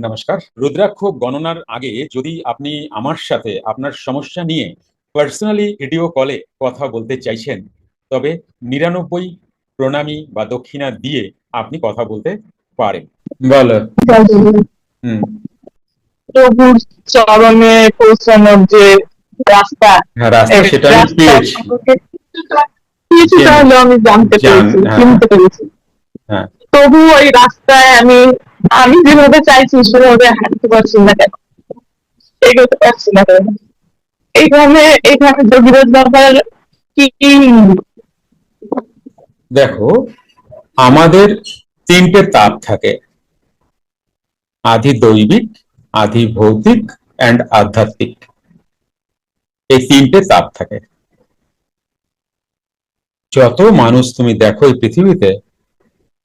নমস্কার। রুদ্রাক্ষ গণনার আগে যদি আপনি আমার সাথে আপনার সমস্যা নিয়ে পার্সোনালি ভিডিও কলে কথা বলতে চাইছেন তবে নিরানব্বই প্রণামী বা দক্ষিণা দিয়ে আপনি কথা বলতে পারেন। বলো হুম। প্রভুর চরণে পৌঁছানোর যে রাস্তা হ্যাঁ রাস্তা সেটা আমি পেয়েছি। সম্পর্কে কিছুটা হলেও আমি জানতে জান- পেরেছি। চিনতে পেরেছি। হ্যাঁ। তবু ওই রাস্তায় আমি আমি যেভাবে চাইছি, সেভাবে হাঁটতে পারছি না কেন? এগোতে পারছি না কেন? এইখানে এইখানে যোগীরাজ বাবার কি দেখো, আমাদের তিনটে তাপ থাকে। আধি দৈবিক, আধি ভৌতিক অ্যান্ড আধ্যাত্মিক। এই তিনটে তাপ থাকে। যত মানুষ তুমি দেখো এই পৃথিবীতে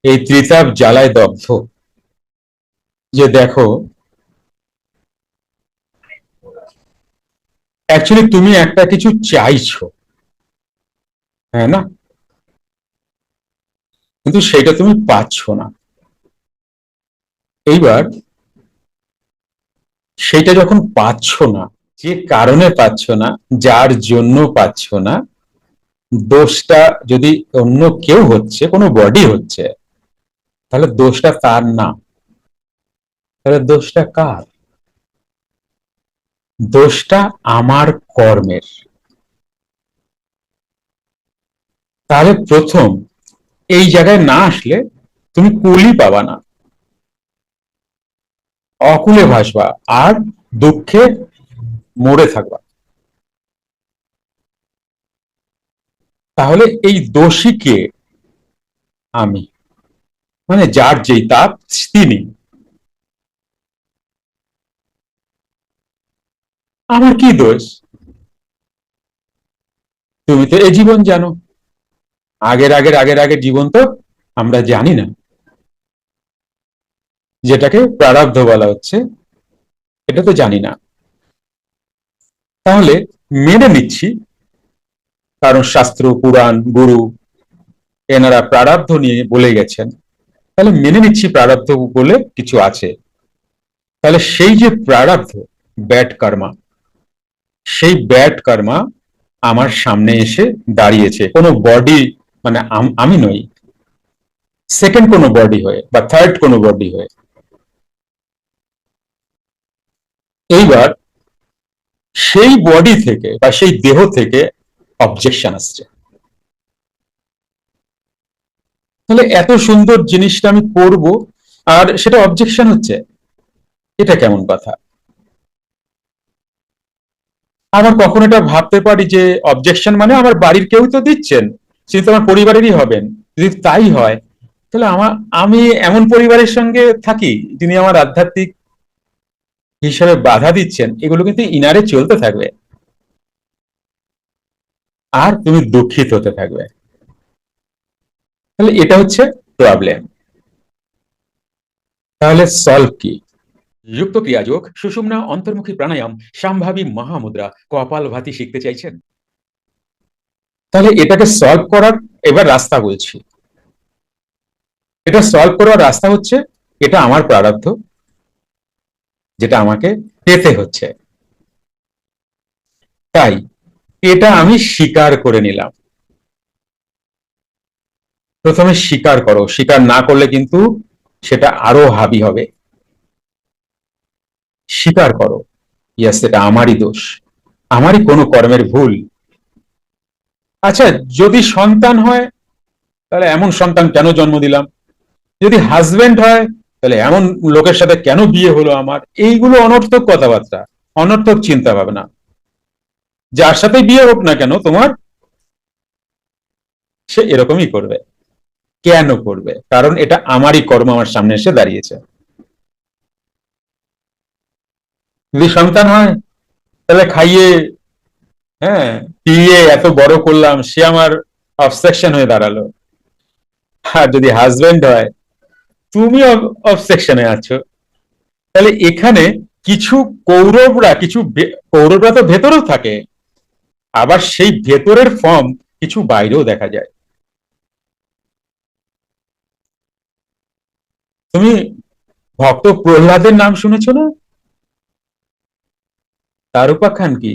এই ত্রিতাপ জ্বালায় দগ্ধ। যে দেখো অ্যাকচুয়ালি তুমি একটা কিছু চাইছো হ্যাঁ না? কিন্তু সেটা তুমি পাচ্ছ না। এইবার, সেটা যখন পাচ্ছ না, যে কারণে পাচ্ছ না, যার জন্য পাচ্ছ না, দোষটা যদি অন্য কেউ হচ্ছে, কোনো বডি হচ্ছে তাহলে দোষটা তার না? তাহলে দোষটা কার? দোষটা আমার কর্মের। তাহলে প্রথম, এই জায়গায় না আসলে তুমি কুলই পাবা না। অকুলে ভাসবা আর দুঃখে মরে থাকবা। তাহলে এই দোষী কে? আমি। মানে যার যেই তাপ, তিনি। আমার কি দোষ? তুমি তো এই জীবন জানো। আগের আগের আগের আগের জীবন তো আমরা জানি না। যেটাকে প্রারব্ধ বলা হচ্ছে, এটা তো জানি না। তাহলে মেনে নিচ্ছি, কারণ শাস্ত্র, পুরাণ, গুরু, এনারা প্রারব্ধ নিয়ে বলে গেছেন। তাহলে মেনে নিচ্ছি প্রারব্ধ বলে কিছু আছে। তাহলে সেই যে প্রারব্ধ, ব্যাট কর্মা, সেই ব্যাট কর্মা আমার সামনে এসে দাঁড়িয়েছে। কোনো বডি মানে আম- নই। সেকেন্ড কোনো বডি হয়ে বা থার্ড কোনো বডি হয়ে। এইবার সেই বডি থেকে বা সেই দেহ থেকে অবজেকশন আসছে। তাহলে এত সুন্দর জিনিসটা আমি করব, আর সেটা অবজেকশন হচ্ছে। এটা কেমন কথা? আবার কখন এটা ভাবতে পারি যে অবজেকশন মানে আমার বাড়ির কেউ তো দিচ্ছেন, তিনি তো আমার পরিবারেরই হবেন, যদি তাই হয়, তাহলে আমার, আমি এমন পরিবারের সঙ্গে থাকি যিনি আমার আধ্যাত্মিক হিসাবে বাধা দিচ্ছেন, এগুলো কিন্তু ইনারে চলতে থাকবে। আর তুমি দুঃখিত হতে থাকবে। তাহলে এটা হচ্ছে প্রবলেম তাহলে সলভ কি? যুক্ত ক্রিয়াযোগ সুষুম্না অন্তর্মুখী প্রাণায়াম সম্ভাবী মহামুদ্রা কপাল ভাতি শিখতে চাইছেন? তাহলে এটাকে সলভ করার এবার রাস্তা বলছি। এটা সলভ করার রাস্তা হচ্ছে এটা আমার প্রারব্ধ যেটা আমাকে পেতে হচ্ছে। তাই এটা আমি স্বীকার করে নিলাম। প্রথমে স্বীকার করো। স্বীকার না করলে কিন্তু সেটা আরও হাবি হবে। স্বীকার করো, ইয়াস, এটা আমারই দোষ। আমারই কোনো কর্মের ভুল। আচ্ছা যদি সন্তান হয়, তাহলে এমন সন্তান কেন জন্ম দিলাম? যদি হাজবেন্ড হয়, তাহলে এমন লোকের সাথে কেন বিয়ে হলো আমার? এইগুলো অনর্থক কথাবার্তা, অনর্থক চিন্তা ভাবনা যার সাথে বিয়ে হোক না কেন, তোমার সে এরকমই করবে। কেন করবে? কারণ এটা আমারই কর্ম, আমার সামনে এসে দাঁড়িয়েছে। যদি সন্তান হয়, তাহলে খাইয়ে হ্যাঁ পিয়ে এত বড় করলাম, সে আমার অবসেকশন হয়ে দাঁড়াল। আর যদি হাজবেন্ড হয়, তুমি অবসেকশনে আছো। তাহলে এখানে কিছু কৌরবরা কিছু কৌরবরা তো ভেতরেও থাকে। আবার সেই ভেতরের ফর্ম কিছু বাইরেও দেখা যায়। তুমি ভক্ত প্রহ্লাদের নাম শুনেছ না? তার উপাখ্যান কি?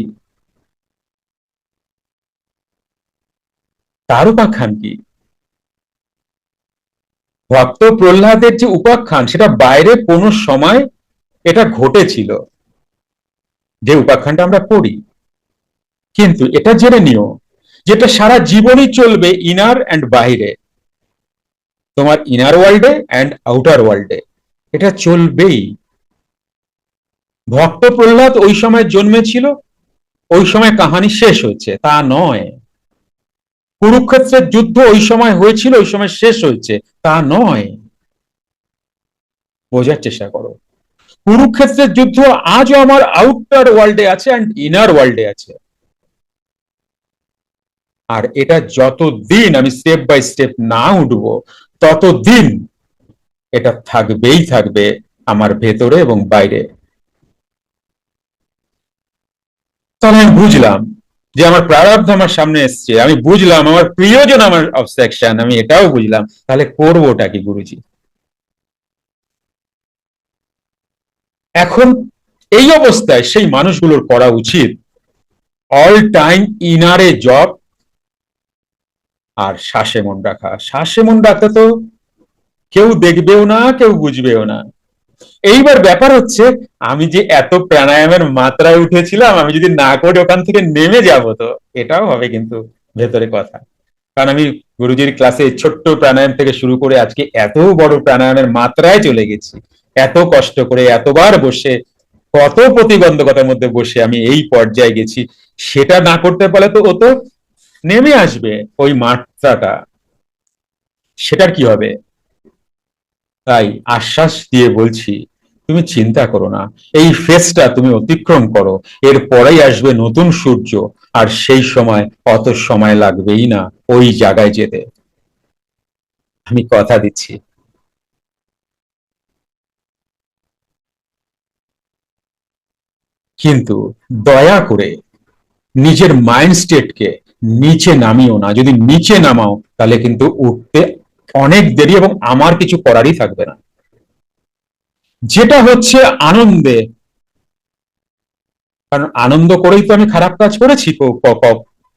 তার উপাখ্যান কি? ভক্ত প্রহ্লাদের যে উপাখ্যান, সেটা বাইরে কোনো সময় এটা ঘটেছিল, যে উপাখ্যানটা আমরা পড়ি। কিন্তু এটা জেনে নিও যেটা সারা জীবনই চলবে ইনার অ্যান্ড বাইরে তোমার ইনার ওয়ার্ল্ডে অ্যান্ড আউটার ওয়ার্ল্ডে এটা চলবেই। ভক্ত প্রহ্লাদ ওই সময় জন্মেছিল, ওই সময় কাহানি শেষ হয়েছে, তা নয়। কুরুক্ষেত্রের যুদ্ধ ওই সময় হয়েছিল, ওই সময় শেষ হয়েছে, তা নয়। বোঝার চেষ্টা করো। কুরুক্ষেত্রের যুদ্ধ আজও আমার আউটার ওয়ার্ল্ডে আছে অ্যান্ড ইনার ওয়ার্ল্ডে আছে। আর এটা যতদিন আমি স্টেপ বাই স্টেপ না উঠবো ততদিন এটা থাকবেই থাকবে আমার ভেতরে এবং বাইরে। তাহলে আমি বুঝলাম যে আমার প্রারব্ধ আমার সামনে এসছে। আমি বুঝলাম, আমার প্রিয়জন আমার অবসেকশন আমি এটাও বুঝলাম। তাহলে করবোটা কি গুরুজি? এখন এই অবস্থায় সেই মানুষগুলোর করা উচিত অল টাইম ইনারে জব আর শ্বাসে মন রাখা। শ্বাসে মন রাখতে তো কেউ দেখবেও না, কেউ বুঝবেও না। এইবার ব্যাপার হচ্ছে, আমি যে এত প্রাণায়ামের মাত্রায় উঠেছিলাম, আমি যদি না করে ওখান থেকে নেমে যাব তো, এটাও হবে কিন্তু ভেতরে কথা। কারণ আমি গুরুজির ক্লাসে ছোট্ট প্রাণায়াম থেকে শুরু করে আজকে এত বড় প্রাণায়ামের মাত্রায় চলে গেছি। এত কষ্ট করে এতবার বসে, কত প্রতিবন্ধকতার মধ্যে বসে আমি এই পর্যায়ে গেছি। সেটা না করতে পারলে তো ও তো নেমে আসবে ওই মাত্রাটা, সেটার কি হবে? তাই আশ্বাস দিয়ে বলছি, তুমি চিন্তা করো না, এই ফেসটা তুমি অতিক্রম করো, এর পরেই আসবে নতুন সূর্য, আর সেই সময় অত সময় লাগবেই না ওই জায়গায় যেতে। আমি কথা দিচ্ছি। কিন্তু দয়া করে নিজের মাইন্ড স্টেটকে নিচে নামিও না। যদি নিচে নামাও, তাহলে কিন্তু উঠতে অনেক দেরি এবং আমার কিছু করারই থাকবে না। যেটা হচ্ছে আনন্দে। কারণ আনন্দ করেই তো আমি খারাপ কাজ করেছি।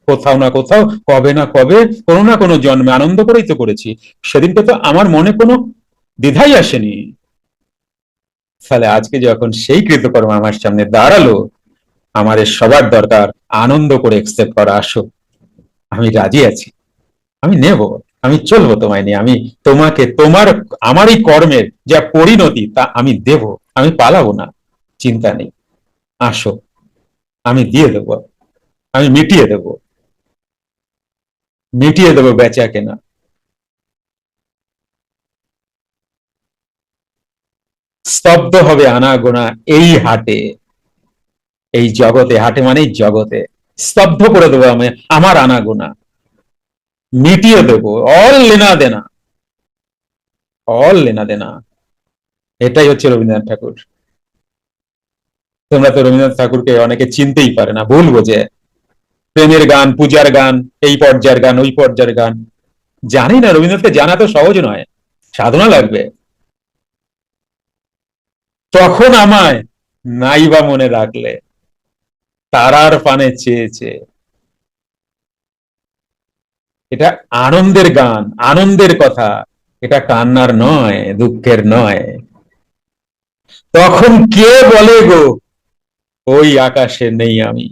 কোথাও না কোথাও, কবে না কবে, কোনো না কোনো জন্মে আনন্দ করেই তো করেছি। সেদিনকে তো আমার মনে কোনো দ্বিধাই আসেনি। তাহলে আজকে যখন সেই কৃতকর্ম আমার সামনে দাঁড়াল, আমাদের সবার দরকার আনন্দ করে একসেপ্ট করা। আসো আমি রাজি আছি। আমি নেব, আমি চলবো তোমায় নিয়ে। আমি তোমাকে, তোমার আমার এই কর্মের যা পরিণতি তা আমি দেব, আমি পালাবো না, চিন্তা নেই। আসো, আমি দিয়ে দেব, আমি মিটিয়ে দেব। মিটিয়ে দেবো বেচা কেনা স্তব্ধ হবে আনাগোনা এই হাটে। এই জগতে, হাটে মানেই জগতে। স্তব্ধ করে দেবো আমি, আমার আনাগোনা। মিটিয়ে দেবো অল লেনা দেনা। অল লেনা দেনা। এটাই হচ্ছে রবীন্দ্রনাথ ঠাকুর। তোমরা তো রবীন্দ্রনাথ ঠাকুরকে অনেকে চিনতেই পারে না ভুল বোঝে প্রেমের গান, পূজার গান, এই পর্যায়ের গান, ওই পর্যায়ের গান। জানি না, রবীন্দ্রনাথকে জানা তো সহজ নয়, সাধনা লাগবে। তখন আমায় নাইবা মনে রাখলে তারার পানে চেয়েছে এটা আনন্দের গান, আনন্দের কথা। এটা কান্নার নয়, দুঃখের নয়। তখন কে বলে গো, ওই আকাশে নেই আমি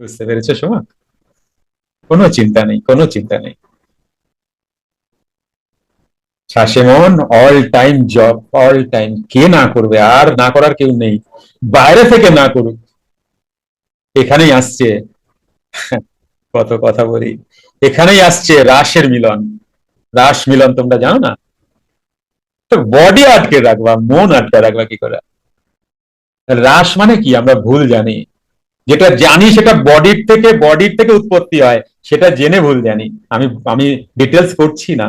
বুঝতে পেরেছ সোমা? কোনো চিন্তা নেই, কোনো চিন্তা নেই। শ্বাসে মন all time job all time কে না করবে, আর না করার কেউ নেই, বাইরে থেকে না করুক। এখানেই আসছে, কত কথা বলি। এখানেই আসছে রাসের মিলন। রাস মিলন তোমরা জানো না? বডি আটকে রাখবা, মন আটকে রাখবা কি করে? রাস মানে কি? আমরা ভুল জানি। যেটা জানি সেটা বডির থেকে বডির থেকে উৎপত্তি হয়, সেটা জেনে ভুল জানি। আমি আমি ডিটেলস করছি না।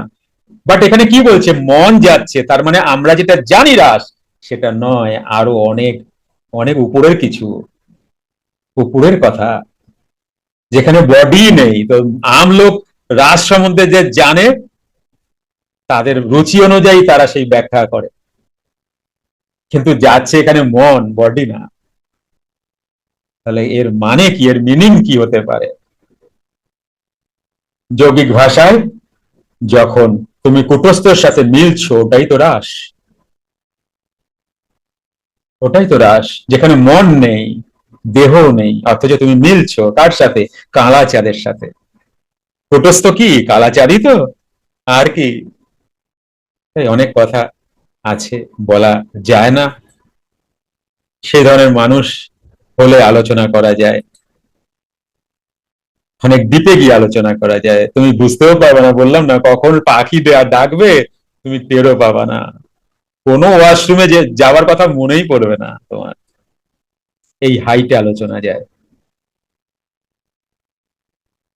বাট এখানে কি বলছে? মন যাচ্ছে। তার মানে আমরা যেটা জানি রাস, সেটা নয়, আরও অনেক অনেক উপরের কিছু। উপরের কথা। যেখানে বডি নেই। তো আমলোক রাস সম্বন্ধে যে জানে, তাদের রুচি অনুযায়ী তারা সেই ব্যাখ্যা করে। কিন্তু যাচ্ছে এখানে মন বডি না। তাহলে এর মানে কি? এর মিনিং কি হতে পারে? যৌগিক ভাষায় যখন তুমি কুটস্থর সাথে মিলছো, ওটাই তো রাস। ওটাই তো রাস, যেখানে মন নেই, দেহ নেই, অথচ তুমি মিলছো কার সাথে? কালাচাঁদের সাথে। কুটস্থ কি? কালাচাঁদই তো। আর কি? এই অনেক কথা আছে, বলা যায় না। সেই ধরনের মানুষ হলে আলোচনা করা যায়। অনেক দ্বীপে গিয়ে আলোচনা করা যায়। তুমি বুঝতেও পারবে না, বললাম না, কখন পাখি দেয়া ডাকবে, তুমি টেরও পাবা না। কোনো ওয়াশরুমে যে যাওয়ার কথা মনেই পড়বে না তোমার। এই হাইটে আলোচনা যায়।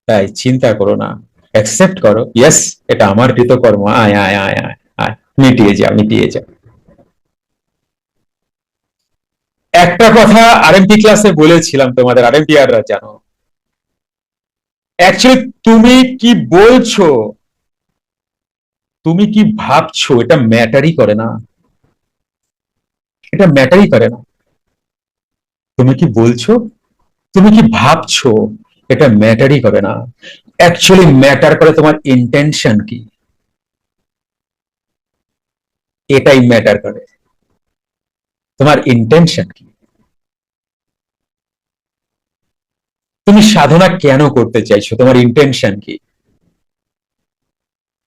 তাই চিন্তা করো না অ্যাকসেপ্ট করো ইয়েস এটা আমার কৃতকর্ম, আয় আয় আয় আয় আয়, মিটিয়ে যা মিটিয়ে যা একটা কথা আরএমপি ক্লাসে বলেছিলাম তোমাদের আরএমপি আররা জানো অ্যাকচুয়ালি তুমি কি বলছো? তুমি কি ভাবছ? এটা ম্যাটারই করে না। এটা ম্যাটারই করে না। তুমি কি বলছো? তুমি কি ভাবছ? এটা ম্যাটারই করে না। অ্যাকচুয়ালি ম্যাটার করে তোমার ইন্টেনশন কি? এটাই ম্যাটার করে। তোমার ইন্টেনশন কি? তুমি সাধনা কেন করতে চাইছো? তোমার ইন্টেনশন কি?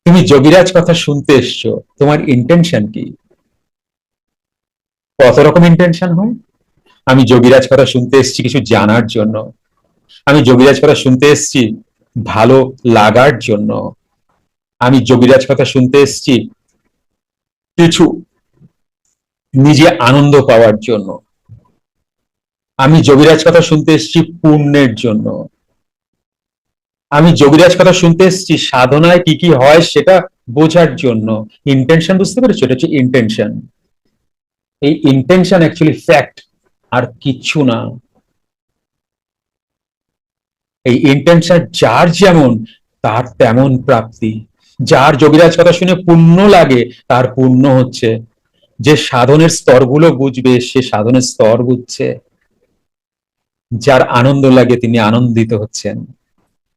তুমি যোগীরাজ কথা শুনতে এসছো, তোমার ইন্টেনশন কি? কত রকম ইন্টেনশন হয়? আমি যোগীরাজ কথা শুনতে এসেছি কিছু জানার জন্য। আমি যোগীরাজ কথা শুনতে এসেছি ভালো লাগার জন্য। আমি যোগীরাজ কথা শুনতে এসছি কিছু নিজে আনন্দ পাওয়ার জন্য। আমি যোগীরাজ কথা শুনতে এসেছি পুণ্যের জন্য। আমি যোগীরাজ কথা শুনতে এসেছি, সাধনায় কি কি হয় সেটা বোঝার জন্য। ইন্টেনশন বুঝতে পেরেছ? এটা হচ্ছে ইন্টেনশন এই ইন্টেনশন অ্যাকচুয়ালি ফ্যাক্ট আর কিচ্ছু না। এই ইন্টেনশন যার যেমন, তার তেমন প্রাপ্তি। যার যোগীরাজ কথা শুনে পুণ্য লাগে, তার পুণ্য হচ্ছে, যে সাধনের স্তরগুলো বুঝবে, সে সাধনের স্তর বুঝছে। যার আনন্দ লাগে তিনি আনন্দিত হচ্ছেন।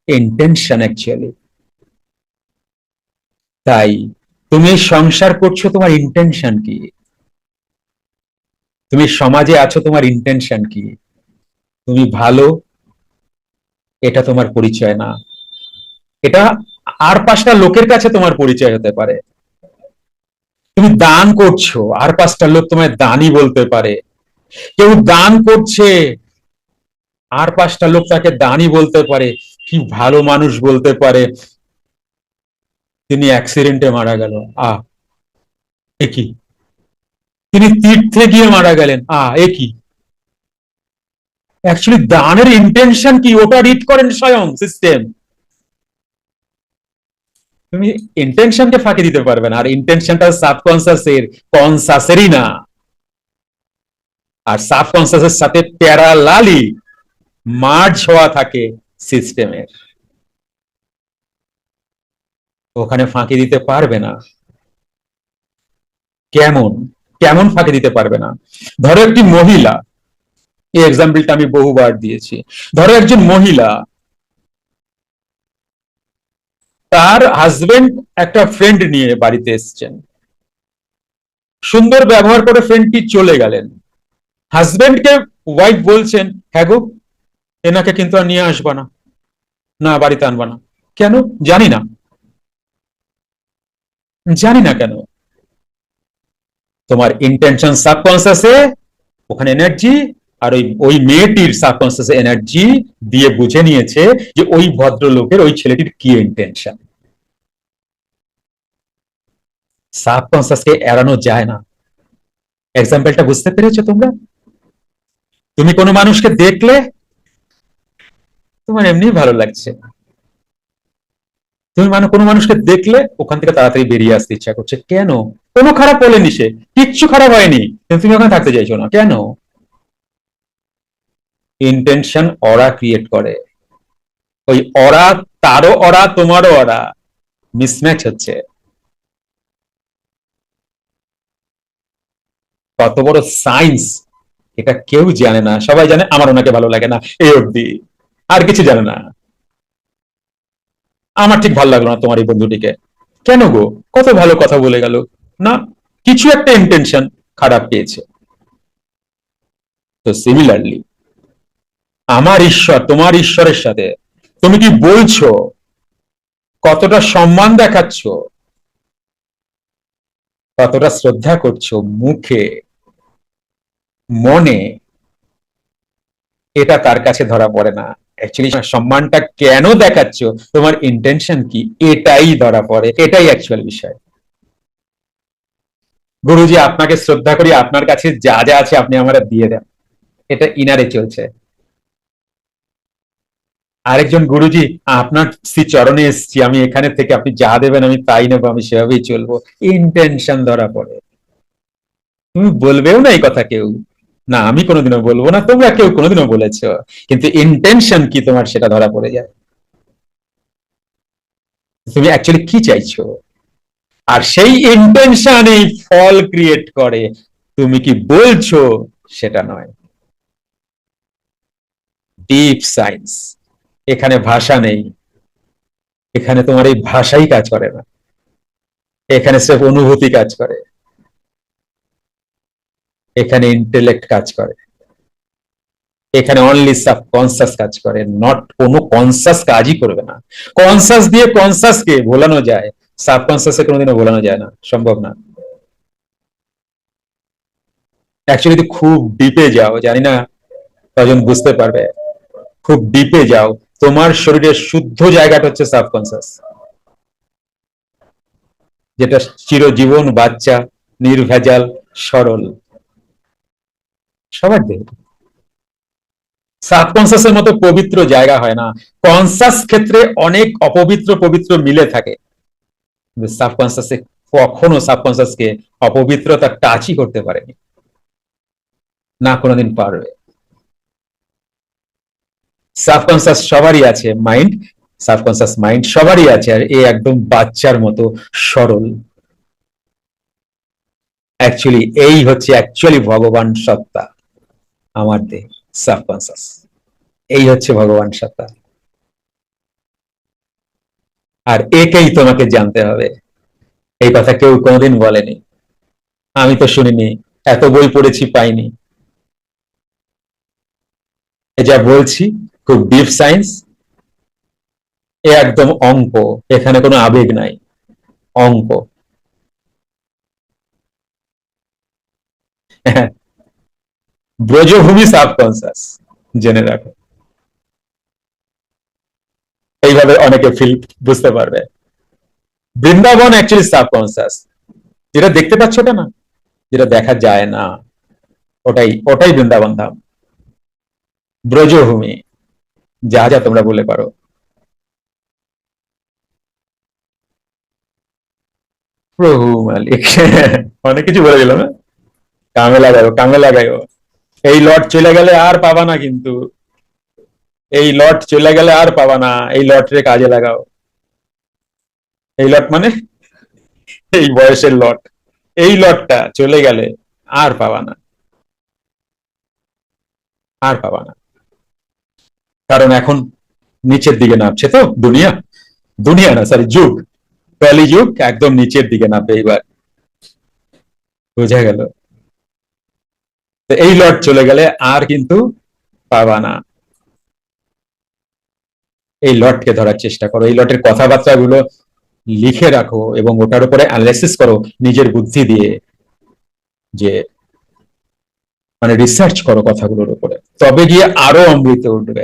ইন্টেনশন অ্যাকচুয়ালি তাই তুমি সংসার করছ তোমার ইন্টেনশন কি? তুমি সমাজে আছো তোমার ইন্টেনশন কি? তুমি ভালো, এটা তোমার পরিচয় না। এটা আর পাঁচটা লোকের কাছে তোমার পরিচয় হতে পারে। তুমি দান করছ, আর পাঁচটা লোক তোমায় দানই বলতে পারে। কেউ দান করছে আর পাঁচটা লোক তাকে দানই বলতে পারে, কি ভালো মানুষ বলতে পারে। তিনি অ্যাক্সিডেন্টে মারা গেল। আ একই তিনি তীর্থে গিয়ে মারা গেলেন। আ একই অ্যাকচুয়ালি দানের ইন্টেনশন কি? ওটা রিড করেন স্বয়ং সিস্টেম তুমি ইন্টেনশনকে ফাঁকি দিতে পারবে না, আর ইন্টেনশনটা সাবকনসিয়াস এর কনসাসেরই না। আর সাবকনসিয়াসের সাথে প্যারালালি মার্জ হওয়া থাকে সিস্টেমের। ওখানে ফাঁকি দিতে পারবে না। কেমন? কেমন ফাঁকি দিতে পারবে না? ধরো একটি মহিলা, এই এক্সাম্পলটা আমি বহুবার দিয়েছি। ধরো একজন মহিলা, তার হাজবেন্ড একটা ফ্রেন্ড নিয়ে বাড়িতে এসছেন। সুন্দর ব্যবহার করে ফ্রেন্ডটি চলে গেলেন। হাজবেন্ডকে ওয়াইফ বলছেন হ্যাঁ গো এনাকে কিন্তু আর নিয়ে আসবা না। না, বাড়িতে আনবা না। কেন? জানি না। জানি না কেন। তোমার ইন্টেনশন সাবকনসিয়াসে ওখানে এনার্জি আর ওই ওই মেয়েটির সাবকনসিয়াস এনার্জি দিয়ে বুঝে নিয়েছে যে ওই ভদ্রলোকের, ওই ছেলেটির কি ইন্টেনশন সাবকনসিয়াসকে এড়ানো যায় না। এক্সাম্পলটা বুঝতে পেরেছ তোমরা? তুমি কোনো মানুষকে দেখলে তোমার এমনি ভালো লাগছে। তুমি মানে কোনো মানুষকে দেখলে ওখান থেকে তাড়াতাড়ি বেরিয়ে আসতে ইচ্ছা করছে। কেন? কোনো খারাপ বলেনি সে। কিচ্ছু খারাপ হয়নি। কিন্তু তুমি ওখানে থাকতে চাইছো না। কেন? ইন্টেনশন অরা ক্রিয়েট করে। ওই অরা তারও অরা তোমারও অরা মিসম্যাচ হচ্ছে। কত বড় সায়েন্স এটা কেউ জানে না। সবাই জানে, আমার ওনাকে ভালো লাগে না। এই অবধি। আর কিছু জানে না। আমার ঠিক ভালো লাগল না তোমার এই বন্ধুটিকে। কেন গো? কত ভালো কথা বলে গেল। না, কিছু একটা ইন্টেনশন খারাপ পেয়েছে। তো সিমিলারলি আমার ঈশ্বর, তোমার ঈশ্বরের সাথে তুমি কি বলছো? কতটা সম্মান দেখাচ্ছ? কতটা শ্রদ্ধা করছ মুখে, মনে? এটা তার কাছে ধরা পড়ে না? অ্যাকচুয়ালি সম্মানটা কেন দেখাচ্ছ? তোমার ইন্টেনশন কি? এটাই ধরা পড়ে। এটাই অ্যাকচুয়াল বিষয়। গুরুজি, আপনাকে শ্রদ্ধা করি। আপনার কাছে যা যা আছে আপনি আমার দিয়ে দেন। এটা ইনারে চলছে। আরেকজন গুরুজি, আপনার শ্রী চরণে এসছি। আমি এখানে থেকে আপনি যা দেবেন আমি তাই নেব, আমি সেভাবেই চলবো। ইন্টেনশন ধরা পড়ে। তুমি বলবেও না এই কথা কেউ। না, আমি কোনোদিনও বলব না তোমরা কেউ কোনোদিনও বলেছ। কিন্তু ইন্টেনশন কি তোমার সেটা ধরা পড়ে যায়। তুমি অ্যাকচুয়ালি কি চাইছো? আর সেই ইন্টেনশন এই ফল ক্রিয়েট করে, তুমি কি বলছো সেটা নয়। ডিপ সায়েন্স এখানে ভাষা নেই। এখানে তোমার এই ভাষাই কাজ করে না। এখানে সেফ অনুভূতি কাজ করে। এখানে ইন্টেলেক্ট কাজ করে। এখানে অনলি সাবকনসাস কাজ করে। নট কোনো কনসাস কাজই করবে না। কনসাস দিয়ে কনসাস কে ভোলানো যায় সাবকনসাসে কোনোদিনও ভোলানো যায় না। সম্ভব না। অ্যাকচুয়ালি খুব ডিপে যাও, জানি না কজন বুঝতে পারবে। খুব ডিপে যাও, তোমার শরীরের শুদ্ধ জায়গাটা হচ্ছে সাবকনসাস যেটা চিরজীবন বাচ্চা, নির্ভেজাল, সরল। সবার দেহ সাবকনসাসের মতো পবিত্র জায়গা হয় না। কনসাস ক্ষেত্রে অনেক অপবিত্র পবিত্র মিলে থাকে। সাবকনসাসে কখনো সাবকনসাসকে অপবিত্রতা টাচই করতে পারেনি। না কোনোদিন পারবে। সাবকনসাস সবারই আছে মাইন্ড সাবকনসাস মাইন্ড সবারই আছে, আর এ একদম বাচ্চার মতো সরল। অ্যাকচুয়ালি এই হচ্ছে অ্যাকচুয়ালি ভগবান সত্তা। আমার দেহ সাবকনসাস এই হচ্ছে ভগবান সত্তা আর একেই তোমাকে জানতে হবে। এই কথা কেউ কোনোদিন বলেনি। আমি তো শুনিনি, এত বই পড়েছি, পাইনি। যা বলছি, খুব ডিপ সায়েন্স এ একদম অঙ্ক। এখানে কোনো আবেগ নাই। অঙ্ক। ব্রজভূমি সাবকনসাস জেনে রাখো। এইভাবে অনেকে ফিল বুঝতে পারবে। বৃন্দাবন অ্যাকচুয়ালি সাবকনসাস যেটা দেখতে পাচ্ছ না, যেটা দেখা যায় না, ওটাই ওটাই বৃন্দাবন ধাম। ব্রজভূমি, যা যা তোমরা বলে পারো। প্রভু মালিক, অনেক কিছু বলে দিলাম হ্যাঁ? কামে লাগাইও কামে লাগাইও। এই লট চলে গেলে আর পাবা না কিন্তু। এই লট চলে গেলে আর পাবা না। এই লটরে কাজে লাগাও। এই লট মানে? এই বয়সের লট এই লটটা চলে গেলে আর পাবা না। আর পাবা না। কারণ এখন নিচের দিকে নামছে তো দুনিয়া। দুনিয়া না সরি যুগ। কলি যুগ একদম নিচের দিকে নামবে এইবার। বোঝা গেল। তো এই লট চলে গেলে আর কিন্তু পাবা না। এই লটকে ধরার চেষ্টা করো। এই লটের কথাবার্তা গুলো লিখে রাখো এবং ওটার উপরে অ্যানালাইসিস করো নিজের বুদ্ধি দিয়ে যে মানে রিসার্চ করো কথাগুলোর উপরে। তবে গিয়ে আরও অমৃত উঠবে।